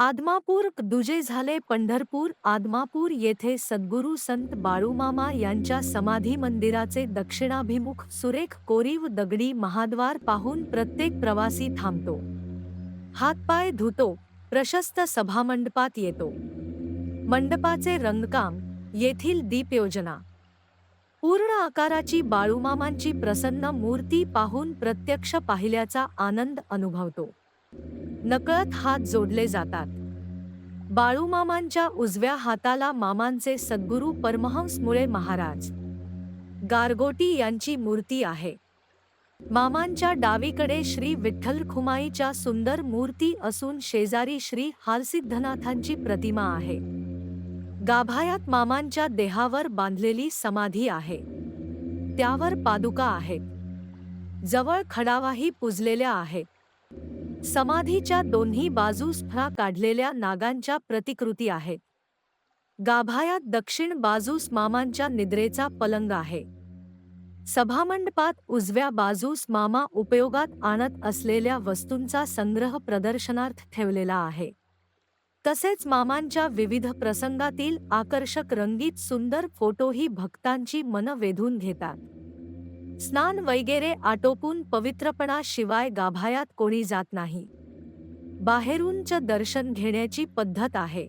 आदमापूर दुजे झाले पंढरपूर आदमापूर येथे सद्गुरू संत बाळूमामा यांच्या समाधी मंदिराचे दक्षिणाभिमुख सुरेख कोरीव दगडी महाद्वार पाहून प्रत्येक प्रवासी थांबतो. हातपाय धुतो प्रशस्त सभामंडपात येतो. मंडपाचे रंगकाम येथील दीपयोजना. पूर्ण आकाराची बाळूमामांची प्रसन्न मूर्ती पाहून प्रत्यक्ष पाहिल्याचा आनंद अनुभवतो. नकळत हात जोडले जातात. बाळूमामांच्या उजव्या हाताला मामांचे सद्गुरू परमहंस मुळे महाराज. गारगोटी यांची मूर्ती आहे. मामांच्या डावीकडे श्री विठ्ठल खुमाईच्या सुंदर मूर्ती असून शेजारी श्री हालसिद्धनाथांची प्रतिमा आहे. गाभायात मामांच्या देहावर बांधलेली समाधी आहे. त्यावर पादुका आहेत. जवळ खडावाही पुजलेल्या आहेत. समाधीच्या दोन्ही बाजूस फळा काढलेल्या नागांच्या प्रतिकृती आहेत. गाभायात दक्षिण बाजूस मामांच्या निद्रेचा पलंग आहे. सभामंडपात उजव्या बाजूस मामा उपयोगात आणत असलेल्या वस्तूंचा संग्रह प्रदर्शनार्थ ठेवलेला आहे. तसेच मामांच्या विविध प्रसंगातील आकर्षक रंगीत सुंदर फोटोही भक्तांची मन वेधून घेतात. स्नान वगैरे आटोपून पवित्रपणा शिवाय गाभायात कोणी जात नाही. बाहेरूनच दर्शन घेण्याची पद्धत आहे.